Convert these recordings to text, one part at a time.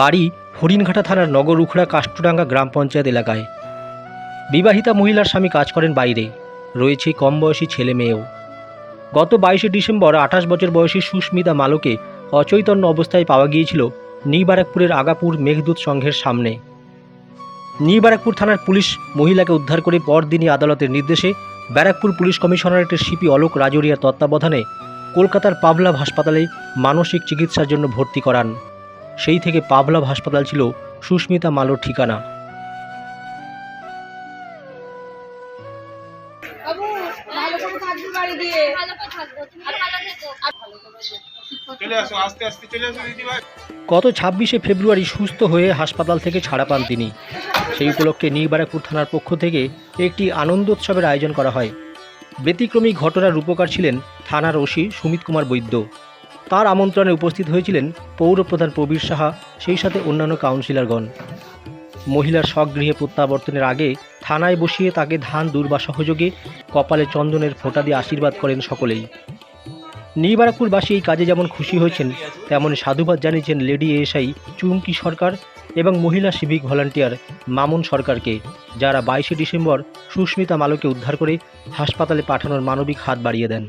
বাড়ি হরিণঘাটা থানার নগর উখড়া কাষ্টুডাঙ্গা গ্রাম পঞ্চায়েত এলাকায়। বিবাহিতা মহিলার স্বামী কাজ করেন বাইরে। রয়েছে কম বয়সী ছেলে মেয়েও। গত বাইশে ডিসেম্বর আঠাশ বছর বয়সী সুস্মিতা মালোকে অচৈতন্য অবস্থায় পাওয়া গিয়েছিল নিবারাকপুরের আগাপুর মেঘদূত সংঘের সামনে। নিবারাকপুর থানার পুলিশ মহিলাকে উদ্ধার করে পরদিনই আদালতের নির্দেশে ব্যারাকপুর পুলিশ কমিশনারেটের সিপি অলোক রাজরিয়ার তত্ত্বাবধানে কলকাতার পাবলাভ হাসপাতালে মানসিক চিকিৎসার জন্য ভর্তি করান। সেই থেকে পাবলাভ হাসপাতাল ছিল সুস্মিতা মালোর ঠিকানা। ভাই। গত ছাব্বিশে ফেব্রুয়ারি সুস্থ হয়ে হাসপাতাল থেকে ছাড়া পান তিনি। সেই উপলক্ষে নিবারাকপুর থানার পক্ষ থেকে একটি আনন্দোৎসবের আয়োজন করা হয়। ব্যতিক্রমী ঘটনার রূপকার ছিলেন থানার ওসি সুমিত কুমার বৈদ্য। তার আমন্ত্রণে উপস্থিত হয়েছিলেন পৌরপ্রধান প্রবীর সাহা, সেই সাথে অন্যান্য কাউন্সিলরগণ। মহিলার স্বগৃহে প্রত্যাবর্তনের আগে থানায় বসিয়ে তাকে ধান দুর্বা সহযোগে কপালে চন্দনের ফোঁটা দিয়ে আশীর্বাদ করেন সকলেই। নিবারাকপুরবাসী এই কাজে যেমন খুশি হয়েছেন, তেমন সাধুবাদ জানিয়েছেন লেডি এএসআই চুমকি সরকার এবং মহিলা সিভিক ভলান্টিয়ার মামুন সরকারকে, যারা বাইশে ডিসেম্বর সুস্মিতা মালোকে উদ্ধার করে হাসপাতালে পাঠানোর মানবিক হাত বাড়িয়ে দেন।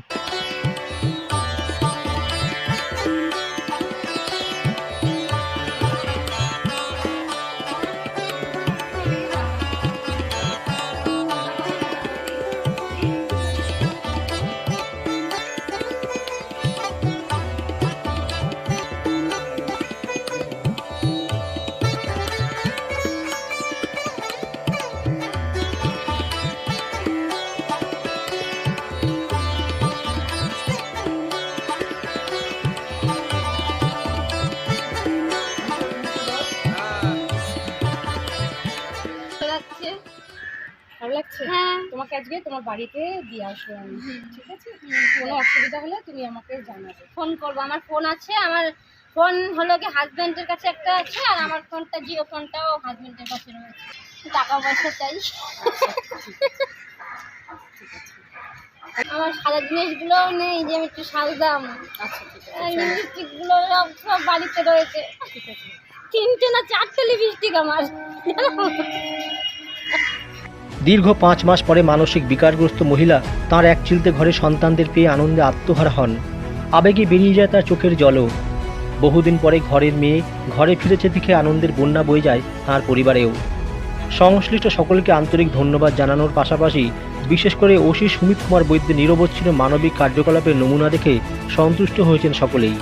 লাগছে? ভালো লাগছে? হ্যাঁ। তোমাকে আজকে তোমার বাড়িতে দিয়ে আসব আমি ঠিক আছে? কোনো অসুবিধা হলে তুমি আমাকে জানাবে। ফোন করব আমার ফোন আছে আমার ফোন হলো কি হাজব্যান্ডের কাছে একটা আছে আর আমার ফোনটা জিও ফোনটাও হাজব্যান্ডের কাছে রয়েছে। টাকা পয়সা চাই। আমার সাদা জিনিসগুলো নেই যে আমি একটু সাজদাম আচ্ছা লিপস্টিকগুলো সব সব বাড়িতে রয়েছে। তিনটে না চারটে লিপস্টিক আমার। দীর্ঘ পাঁচ মাস পরে মানসিক বিকারগ্রস্ত মহিলা তার এক চিলতে ঘরে সন্তানদের পেয়ে আনন্দে আত্মহারা হন। আবেগে বেরিয়ে যায় তার চোখের জলও। বহুদিন পরে ঘরের মেয়ে ঘরে ফিরেছে দেখে আনন্দের বন্যা বয়ে যায় তার পরিবারেও। সংশ্লিষ্ট সকলকে আন্তরিক ধন্যবাদ জানানোর পাশাপাশি বিশেষ করে ওসি সুমিত কুমার বৈদ্যের নিরবচ্ছিন্ন মানবিক কার্যকলাপের নমুনা দেখে সন্তুষ্ট হয়েছেন সকলেই।